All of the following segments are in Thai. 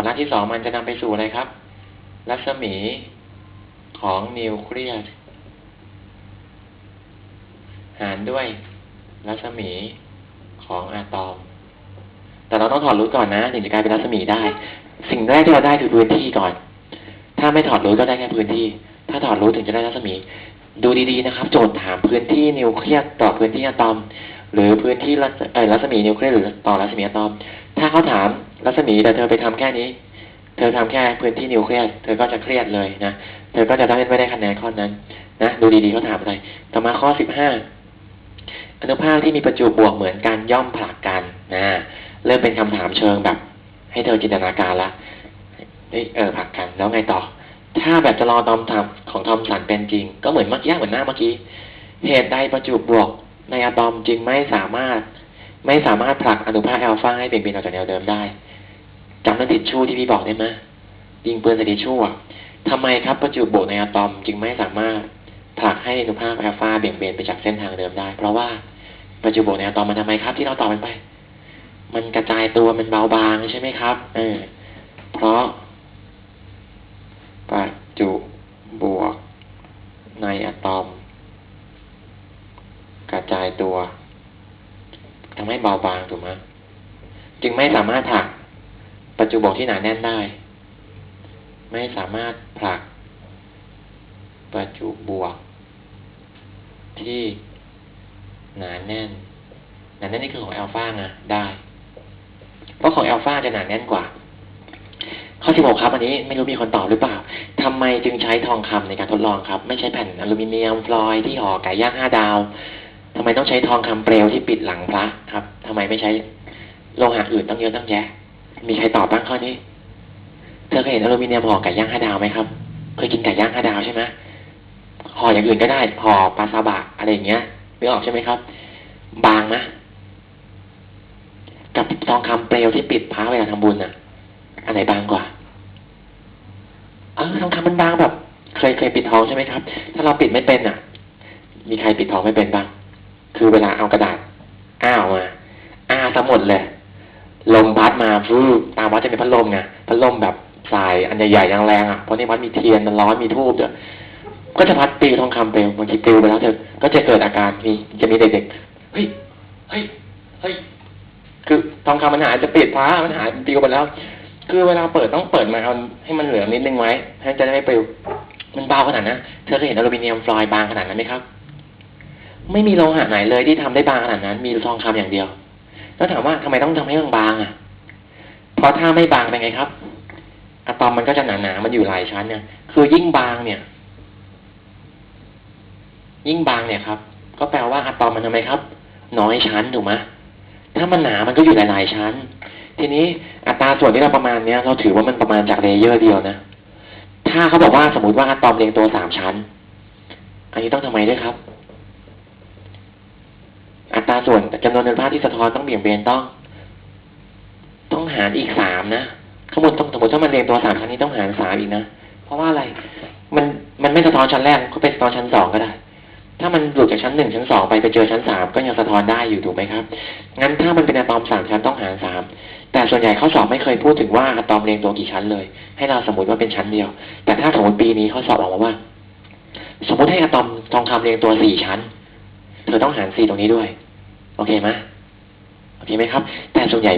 ผลลัพธ์ที่สองมันจะนำไปสู่อะไรครับ รัศมีของนิวเคลียสหารด้วยรัศมีของอะตอม แต่เราต้องถอดรูทก่อนนะถึงจะกลายเป็นรัศมีได้ สิ่งแรกที่เราได้คือพื้นที่ก่อน ถ้าไม่ถอดรูทก็ได้แค่พื้นที่ ถ้าถอดรูทถึงจะได้รัศมี ดูดีๆนะครับ โจทย์ถามพื้นที่นิวเคลียสต่อพื้นที่อะตอม หรือพื้นที่รัศเอ่อรัศมีนิวเคลียสหรือต่อรัศมีอะตอม ถ้าเขาถามรัศมีแต่เธอไปทำแค่นี้ เธอทำแค่พื้นที่นิวเคลียสเธอก็จะเครียดเลยนะ เธอก็จะได้ไม่ได้คะแนนข้อนั้นนะดูดีๆเขาถามอะไร ต่อมาข้อสิบห้าอนุภาคที่มีประจุบวกเหมือนกันย่อมผลักกันนะเริ่มเป็นคำถามเชิงแบบ ให้เธอจินตนาการละเอ้ยเออผลักกันแล้วไงต่อ ถ้าแบบจะรอตอมทำของทอมสันเป็นจริง ก็เหมือนเมื่อกี้เหมือนหน้าเมื่อกี้เหตุใดประจุบวก ในอะตอมจึงไม่สามารถ ไม่สามารถผลักอนุภาคแอลฟาให้เบี่ยงเบนออกจากแนวเดิมได้จำเรื่องทิชชู่ที่พี่บอกได้ไหมยิงปืนใส่ทิชชู่อะทำไมครับประจุบวกในอะตอมจึงไม่สามารถผลักให้อนุภาคแอลฟาเบี่ยงเบนไปจากเส้นทางเดิมได้ เพราะว่าประจุบวกในอะตอมมันทำไมครับ ที่เราตอบมันไป มันกระจายตัวมันเบาบางใช่ไหมครับ เออ เพราะประจุบวกในอะตอม จายตัวทำให้เบาบางถูกไหมจึงไม่สามารถผลักประจุบวกที่หนาแน่นได้ ไม่สามารถผลักประจุบวก ที่หนาแน่น หนาแน่นนี่คือของแอลฟาไงได้ เพราะของแอลฟาจะหนาแน่นกว่า ข้อที่หกครับ อันนี้ไม่รู้มีคนตอบหรือเปล่าทำไมจึงใช้ทองคำในการทดลองครับ ไม่ใช้แผ่นอลูมิเนียมฟลอยที่ห่อไก่ย่างห้าดาว ทำไมต้องใช้ทองคำเปลวที่ปิดหลังพระครับทำไมไม่ใช้โลหะอื่นตั้งเยอะตั้งแยะ มีใครตอบบ้างข้อนี้ เธอเคยเห็นอลูมิเนียมห่อไก่ย่างห้าดาวไหมครับ เคยกินไก่ย่างห้าดาวใช่ไหมห่ออย่างอื่นก็ได้ห่อปลาซาบะอะไรอย่างเงี้ยไม่ออกใช่ไหมครับ บางไหมกับทองคำเปลวที่ปิดพระเวลาทำบุญอะ อันไหนบางกว่าเออทองคำมันบางแบบ เคยเคยปิดทองใช่ไหมครับ ถ้าเราปิดไม่เป็นอะ มีใครปิดทองไม่เป็นบ้าง คือเวลาเอากระดาษอ้าวมาอ้าทั้งหมดเลยลมพัดมาฟูตามวัดจะมีพัดลมไงพัดลมแบบสายอันใหญ่ๆแรงๆอะเพราะในวัดมีเทียนมันร้อนมีทูบเด้อก็จะพัดปลิวทองคำไปบางทีปลิวไปแล้วเธอก็จะเกิดอาการมีจะมีเด็กๆเฮ้ยเฮ้ยเฮ้ยคือทองคำมันหายจะปิดฟ้ามันหายปลิวไปแล้ว คือเวลาเปิดต้องเปิดมาเอาให้มันเหลือนิดนึงไว้ให้จะได้ไม่ปิวมันเบาขนาดนั้นเธอเคยเห็นอลูมิเนียมฟลอยด์บางขนาดนั้นไหมครับ ไม่มีโลหะไหนเลยที่ทำได้บางขนาดนั้น มีทองคำอย่างเดียว แล้วถามว่าทำไมต้องทำให้มันบางอะ เพราะถ้าไม่บางเป็นไงครับอะตอมมันก็จะหนาๆมันอยู่หลายชั้นเนี่ย คือยิ่งบางเนี่ย ยิ่งบางเนี่ยครับ ก็แปลว่าอะตอมมันทำไมครับ น้อยชั้นถูกไหมถ้ามันหนามันก็อยู่หลายๆชั้น ทีนี้อัตราส่วนที่เราประมาณเนี้ยเราถือว่ามันประมาณจากเลเยอร์เดียวนะ ถ้าเขาบอกว่าสมมติว่าอะตอมเรียงตัวสามชั้น อันนี้ต้องทำไมด้วยครับ ตราส่วนจำนวนอนุภาคที่สะท้อนต้องเบี่ยงเบนต้อง ต้องหารอีกสามนะข้างบนต้องสมมติถ้ามันเรียงตัวสามชั้นนี้ต้องหารสามอีกนะ เพราะว่าอะไร มันมันไม่สะท้อนชั้นแรกก็ไปสะท้อนชั้นสองก็ได้ ถ้ามันหลุดจากชั้นหนึ่งชั้นสองไปไปเจอชั้นสามก็ยังสะท้อนได้อยู่ถูกไหมครับ งั้นถ้ามันเป็นอะตอมสามชั้นต้องหารสามแต่ส่วนใหญ่ข้อสอบไม่เคยพูดถึงว่าอะตอมเรียงตัวกี่ชั้นเลย ให้เราสมมติว่าเป็นชั้นเดียว แต่ถ้าสมมติปีนี้ข้อสอบออกมาว่า สมมติให้อะตอมทองคำเรียงตัวสี่ชั้น เธอต้องหารสี่ตรงนี้ด้วย โอเคไหมโอเคไหมครับ แต่ส่วนใหญ่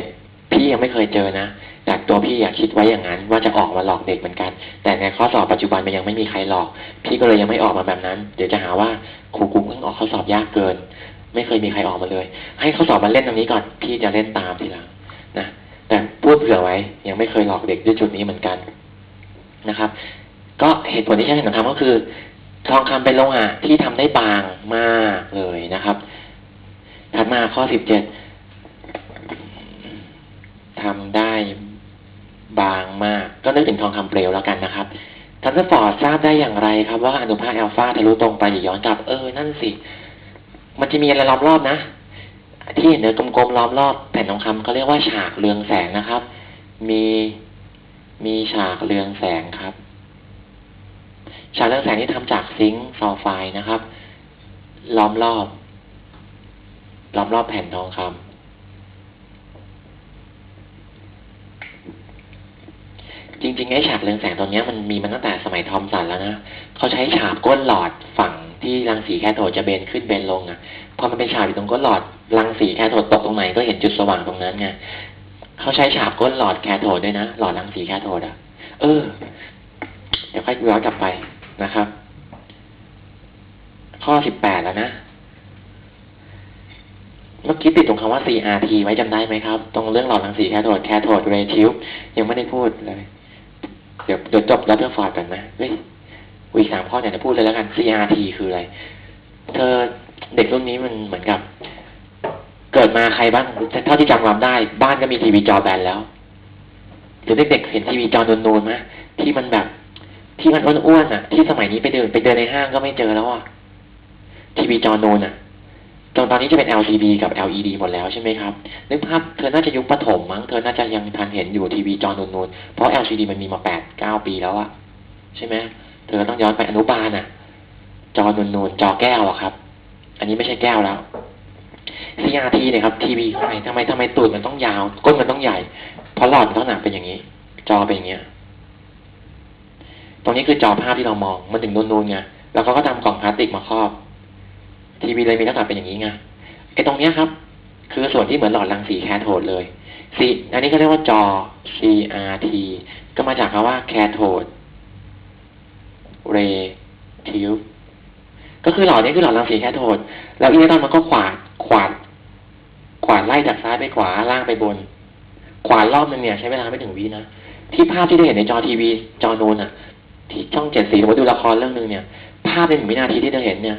พี่ยังไม่เคยเจอนะแต่ตัวพี่อยากคิดไว้อย่างนั้น ว่าจะออกมาหลอกเด็กเหมือนกัน แต่ในข้อสอบปัจจุบันมันยังไม่มีใครหลอก พี่ก็เลยยังไม่ออกมาแบบนั้น เดี๋ยวจะหาว่าครูกุ้งเพิ่งออกข้อสอบยากเกิน ไม่เคยมีใครออกมาเลย ให้ข้อสอบมาเล่นตรงนี้ก่อน พี่จะเล่นตามทีหลังนะแต่พูดเผื่อไว้ยังไม่เคยหลอกเด็กด้วยจุดนี้เหมือนกันนะครับ ก็เหตุผลที่ใช้ทองคำก็คือ ทองคำเป็นโลหะที่ทำได้บางมากเลยนะครับ ถัดมาข้อสิบเจ็ดทำได้บางมาก ก็นึกถึงทองคำเปลวแล้วกันนะครับทันเดอร์ฟอร์ดทราบได้อย่างไรครับว่าอนุภาคแอลฟาทะลุตรงไปอย่าย้อนกลับ เออ นั่นสิ มันจะมีอะไรล้อมรอบนะ ที่เห็นเนื้อกลมๆล้อมรอบแผ่นทองคำเขาเรียกว่าฉากเรืองแสงนะครับ มีมีฉากเรืองแสงครับ ฉากเรืองแสงที่ทำจากซิงค์ซัลไฟนะครับ ล้อมรอบ ล้อมรอบแผ่นทองคำจริงๆไอ้ฉากเรืองแสงตัวเนี้มันมีมาตั้งแต่สมัยทอมสันแล้วนะเขาใช้ฉาบก้นหลอดฝั่งที่รังสีแคโทดจะเบนขึ้นเบนลงอะพอมันเป็นฉาบอยู่ตรงก้นหลอดรังสีแคโทดตกตรงไหนก็เห็นจุดสว่างตรงนั้นไงเขาใช้ฉาบก้นหลอดแคโทดด้วยนะหลอดรังสีแคโทดอะ เออ เดี๋ยวค่อยย้อนกลับไปนะครับ ข้อสิบแปดแล้วนะ เมื่อกี้ติดตรงคำว่า CRT ไว้จำได้ไหมครับ ตรงเรื่องหลอดรังสีแคโทดแคโทดเรทิวยังไม่ได้พูดเลย เดี๋ยวเดี๋ยวจบแล้วเธอฟอร์ดกันนะเฮ้ยวีสามข้อเนี่ยจะพูดเลยแล้วกัน CRT คืออะไร เธอเด็กรุ่นนี้มันเหมือนกับ เกิดมาใครบ้างเท่าที่จำความได้ บ้านก็มีทีวีจอแบนแล้วเดี๋ยวเด็กๆเห็นทีวีจอนูนๆไหมที่มันแบบ ที่มันอ้วนๆอะ ที่สมัยนี้ไปเดินไปเดินในห้างก็ไม่เจอแล้วอะทีวีจอนูนอะ ตอนตอนนี้จะเป็น LCD กับ LED หมดแล้วใช่ไหมครับนึกภาพเธอน่าจะยุคปฐมมั้งเธอน่าจะยังทันเห็นอยู่ทีวีจอนูนๆเพราะ LCD มันมีมาแปดเก้าปีแล้วอะใช่ไหมเธอต้องย้อนไปอนุบาลอะจอนูนๆจอแก้วอะครับ อันนี้ไม่ใช่แก้วแล้ว CRT เนี่ยครับทีวีทำไมทำไมทำไมตูดมันต้องยาว ก้นมันต้องใหญ่ เพราะหลอดมันต้องหนาเป็นอย่างนี้ จอเป็นอย่างเงี้ยตรงนี้คือจอภาพที่เรามองมันถึงนูนๆไงแล้วเขาก็ทำกล่องพลาสติกมาครอบ ทีวีเลยมีลักษณะเป็นอย่างนี้ไงไอ้ตรงเนี้ยครับ คือส่วนที่เหมือนหลอดรังสีแคโทดเลย C อันนี้เขาเรียกว่าจอ CRT ก็มาจากคำว่า cathode ray tube ก็คือหลอดนี้คือหลอดรังสีแคโทดแล้วอิเล็กตรอนมันก็ขวาดขวาดขวาดไล่จากซ้ายไปขวาล่างไปบน ขวาดรอบนึงเนี่ยใช้เวลาไม่ถึงวินะที่ภาพที่ได้เห็นในจอทีวีจอนูนอะที่ช่องเจ็ดสีสมมติดูละครเรื่องหนึ่งเนี่ย ภาพในหนึ่งวินาทีที่เราเห็นเนี่ย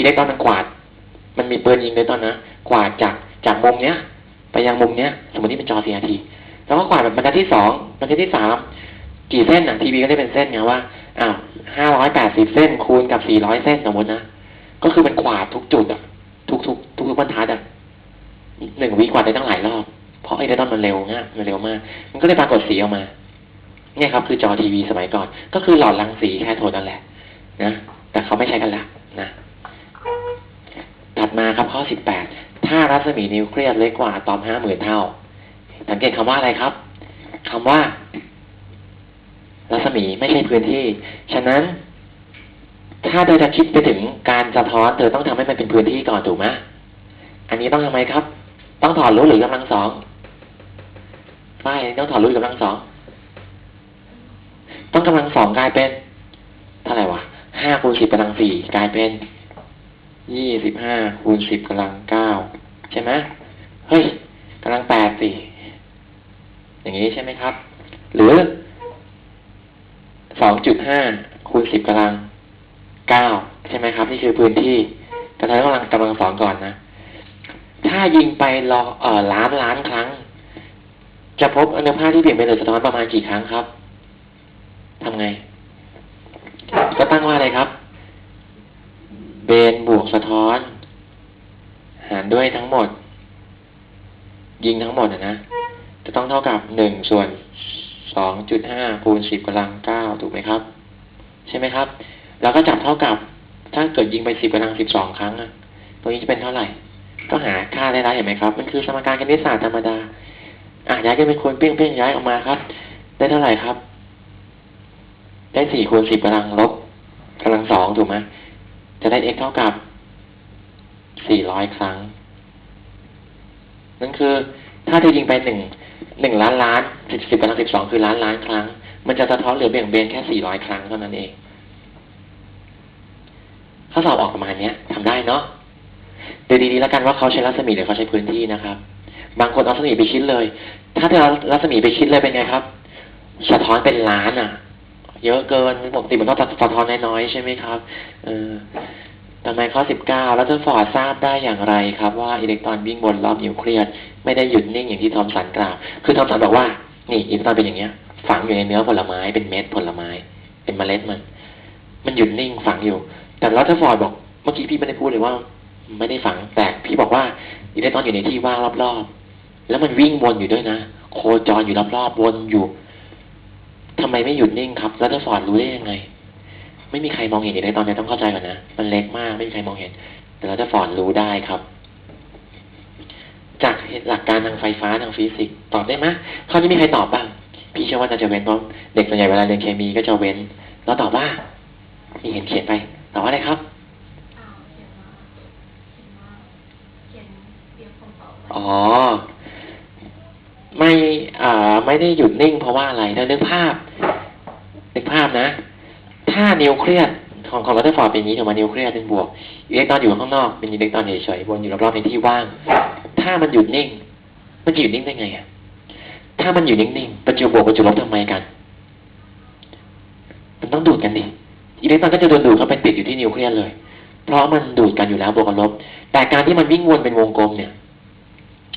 อิเล็กตรอนมันกวาด มันมีปืนยิงเลยตอนนะกวาดจากจากมุมเนี้ย ไปยังมุมเนี้ย สมมตินี่เป็นจอ CRT แล้วก็กวาดแบบบรรทัดที่สองบรรทัดที่สามกี่เส้นอะทีวีก็ได้เป็นเส้นไงว่าอ้าวห้าร้อยแปดสิบเส้นคูณกับสี่ร้อยเส้นสมมตินะก็คือมันกวาดทุกจุดอะทุกทุกทุกทุกบรรทัดอะหนึ่งวิกวาดได้ตั้งหลายรอบเพราะไอ้เดตอนมันเร็วง่ะมันเร็วมาก มันก็เลยปรากฏสีออกมาเนี่ยครับคือจอทีวีสมัยก่อน ก็คือหลอดรังสีแค่โทนนั่นแหละ นะ แต่เขาไม่ใช้กันละนะ ดมาครับข้อสิบแปดถ้ารัศมีนิวเคลียสเล็กกว่าอะตอมห้าหมื่นเท่า สังเกตคำว่าอะไรครับคำว่า รัศมีไม่ใช่พื้นที่ ฉะนั้น ถ้าเธอจะคิดไปถึงการสะท้อนเธอต้องทำให้มันเป็นพื้นที่ก่อนถูกไหมอันนี้ต้องทำไมครับ ต้องถอดรู้หรือกำลังสองไม่ต้องถอดรู้หรือกำลังสองต้องกำลังสองกลายเป็นเท่าไหร่วะห้าคูณสิบกำลังสี่กลายเป็น ยี่สิบห้าคูณสิบกำลังเก้าใช่ไหมเฮ้ยกำลังแปดสี่อย่างนี้ใช่ไหมครับ หรือสองจุดห้าคูณสิบกำลังเก้าใช่ไหมครับ นี่คือพื้นที่แต่เรากำลังกำลังสองก่อนนะ ถ้ายิงไปรอเอ่อล้านล้านครั้ง จะพบอนุภาคที่เปลี่ยนเป็นเลนสะท้อนประมาณกี่ครั้งครับทำไง ก็ตั้งว่าอะไรครับ เบนบวกสะท้อน หารด้วยทั้งหมด ยิงทั้งหมดนะนะ จะต้องเท่ากับหนึ่งส่วนสองจุดห้าคูณสิบกำลังเก้าถูกไหมครับ ใช่ไหมครับ แล้วก็จับเท่ากับ ถ้าเกิดยิงไปสิบกำลังสิบสองครั้งอะตรงนี้จะเป็นเท่าไหร่ ก็หาค่าได้แล้วเห็นไหมครับ มันคือสมการคณิตศาสตร์ธรรมดาอะย้ายกันเป็นคูณเปี้ยงเปี้ยงย้ายออกมาครับ ได้เท่าไหร่ครับ ได้สี่คูณสิบกำลังลบกำลังสองถูกไหม จะได้ x เท่ากับสี่ร้อยครั้ง นั่นคือ ถ้าเธอยิงไปหนึ่งหนึ่งล้านล้านสิบสิบกำลังสิบสองคือล้านล้านครั้ง มันจะสะท้อนเหลือเบี่ยงเบนแค่สี่ร้อยครั้งเท่านั้นเอง ข้อสอบออกประมาณเนี้ยทำได้เนาะดูดีๆแล้วกันว่าเขาใช้รัศมีหรือเขาใช้พื้นที่นะครับ บางคนเอารัศมีไปคิดเลย ถ้าเธอเอารัศมีไปคิดเลยเป็นไงครับ สะท้อนเป็นล้านอะ เยอะเกินปกติมันต้องสะท้อนน้อยๆ ใช่ไหมครับเออทำไมข้อสิบเก้าแล้วเธอฟอร์ดทราบได้อย่างไรครับว่าอิเล็กตรอนวิ่งบนรอบนิวเคลียสไม่ได้หยุดนิ่งอย่างที่ทอมสันกล่าว คือทอมสันบอกว่า นี่อิเล็กตรอนเป็นอย่างเงี้ย ฝังอยู่ในเนื้อผลไม้เป็นเม็ดผลไม้ เป็นเมล็ดมัน มันหยุดนิ่งฝังอยู่ แต่รัตเทอร์ฟอร์ดบอกเมื่อกี้พี่ไม่ได้พูดเลยว่า ไม่ได้ฝังแต่พี่บอกว่าอิเล็กตรอนอยู่ในที่ว่างรอบๆ แล้วมันวิ่งวนอยู่ด้วยนะ โคจรอยู่รอบๆวนอยู่ ทำไมไม่หยุดนิ่งครับรัตเทอร์ฟอร์ดรู้ได้ยังไง ไม่มีใครมองเห็นอิเล็กตรอนเนี่ยต้องเข้าใจก่อนนะ มันเล็กมากไม่มีใครมองเห็น แต่รัตเทอร์ฟอร์ดรู้ได้ครับ จากหลักการทางไฟฟ้าทางฟิสิกส์ตอบได้ไหมข้อนี้มีใครตอบบ้าง พี่พี่เชื่อว่าน่าจะเว้นเพราะเด็กส่วนใหญ่เวลาเรียนเคมีก็จะเว้น แล้วตอบว่า มีเห็นเขียนไปตอบว่าอะไรครับอ้าวเขียนว่าเขียนว่าเขียนเตรียมคำตอบไว้อ๋อ ไม่อ่า ไม่ได้หยุดนิ่งเพราะว่าอะไรถ้านึกภาพ นึกภาพนะ ถ้านิวเคลียสของของรัตเตอร์ฟอร์ดเป็นอย่างนี้ถูกไหมนิวเคลียสเป็นบวกอิเล็กตรอนอยู่ข้างนอกเป็นอิเล็กตรอนเฉยๆวนอยู่รอบๆในที่ว่าง ถ้ามันหยุดนิ่ง มันจะหยุดนิ่งได้ไงอะถ้ามันอยู่นิ่งๆประจุบวกประจุลบทำไมกัน มันต้องดูดกันดิอิเล็กตรอนก็จะโดนดูดเข้าไปติดอยู่ที่นิวเคลียสเลย เพราะมันดูดกันอยู่แล้วบวกกับลบ แต่การที่มันวิ่งวนเป็นวงกลมเนี่ย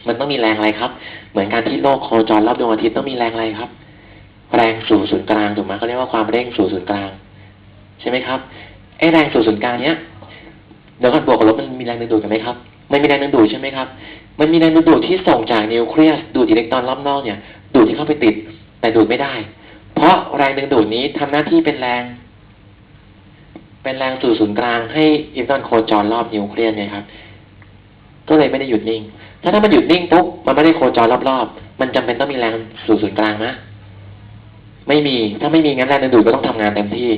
มันต้องมีแรงอะไรครับ เหมือนการที่โลกโคจรรอบดวงอาทิตย์ต้องมีแรงอะไรครับ แรงสู่ศูนย์กลางถูกไหมเขาเรียกว่าความเร่งสู่ศูนย์กลาง ใช่ไหมครับไอ้แรงสู่ศูนย์กลางเนี้ยเดี๋ยวก่อนบวกกับลบมันมีแรงดึงดูดกันไหมครับมันมีแรงดึงดูดใช่ไหมครับ มันมีแรงดึงดูดที่ส่งจากนิวเคลียสดูดอิเล็กตรอนรอบนอกเนี่ย ดูดที่เข้าไปติด แต่ดูดไม่ได้ เพราะแรงดึงดูดนี้ทำหน้าที่เป็นแรง เป็นแรงสู่ศูนย์กลางให้อิเล็กตรอนโคจรรอบนิวเคลียสเนี่ยครับ ก็เลยไม่ได้หยุดนิ่ง ถ้าถ้ามันหยุดนิ่งปุ๊บมันไม่ได้โคจรรอบๆ มันจำเป็นต้องมีแรงสู่ศูนย์กลางนะไม่มีถ้าไม่มีงั้นแรงดึงดูดก็ต้องทำงานเต็มที่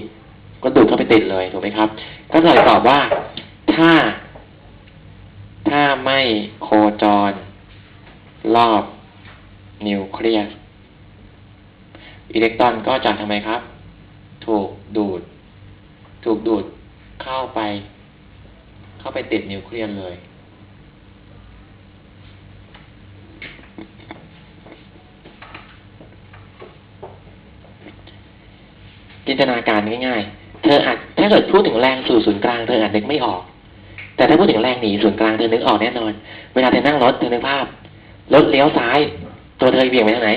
ก็ดูดเข้าไปติดเลยถูกไหมครับ ก็เลยตอบว่า ถ้า ถ้าไม่โคจร รอบนิวเคลียสอิเล็กตรอนก็จะทำไมครับ ถูกดูด ถูกดูดเข้าไป เข้าไปติดนิวเคลียสเลย จิ นตนาการง่ายๆ เธออาจถ้าเกิดพูดถึงแรงสู่ศูนย์กลางเธออาจนึกไม่ออก แต่ถ้าพูดถึงแรงหนีศูนย์กลางเธอนึกออกแน่นอน เวลาเธอนั่งรถเธอนึกภาพรถเลี้ยวซ้าย ตัวเธอเบี่ยงไปทางไหน